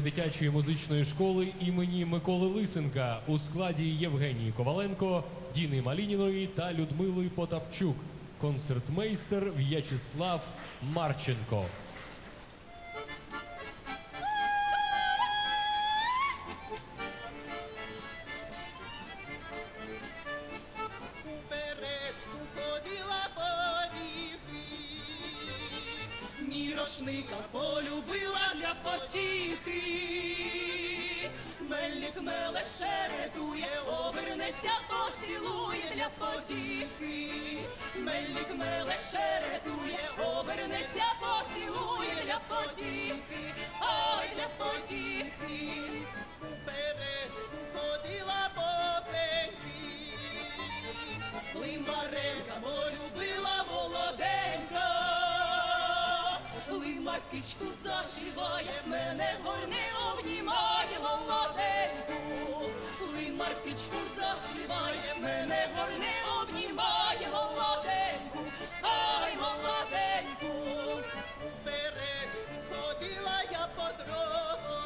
дитячої музичної школи імені Миколи Лисенка у складі Євгенії Коваленко, Діни Малініної та Людмили Потапчук. Концертмейстер В'ячеслав Марченко. Мірошника полюбила для потіхи. Мельник меле шеретує, обернеться, поцілує для потіхи. Мельник меле шеретує, обернеться, поцілує для потіхи. Ой, для потіхи. Лимаркичку зашиває, мене горне обнімає молоденьку. Лимаркичку зашиває, мене горне обнімає молоденьку, ай молоденьку. Вперед ходила я по дорогу,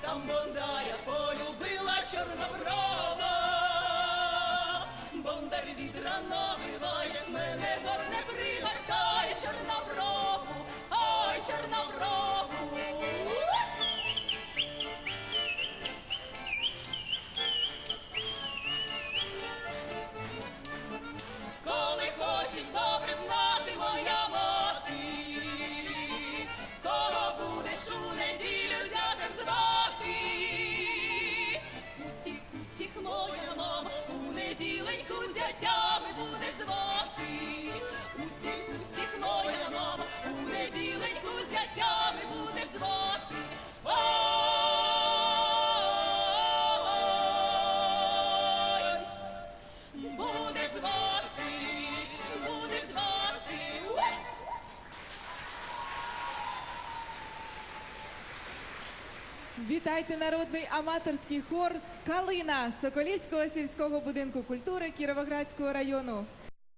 там бондаря полюбила чорноброва. Вітайте народний аматорський хор Калина Соколівського сільського будинку культури Кіровоградського району.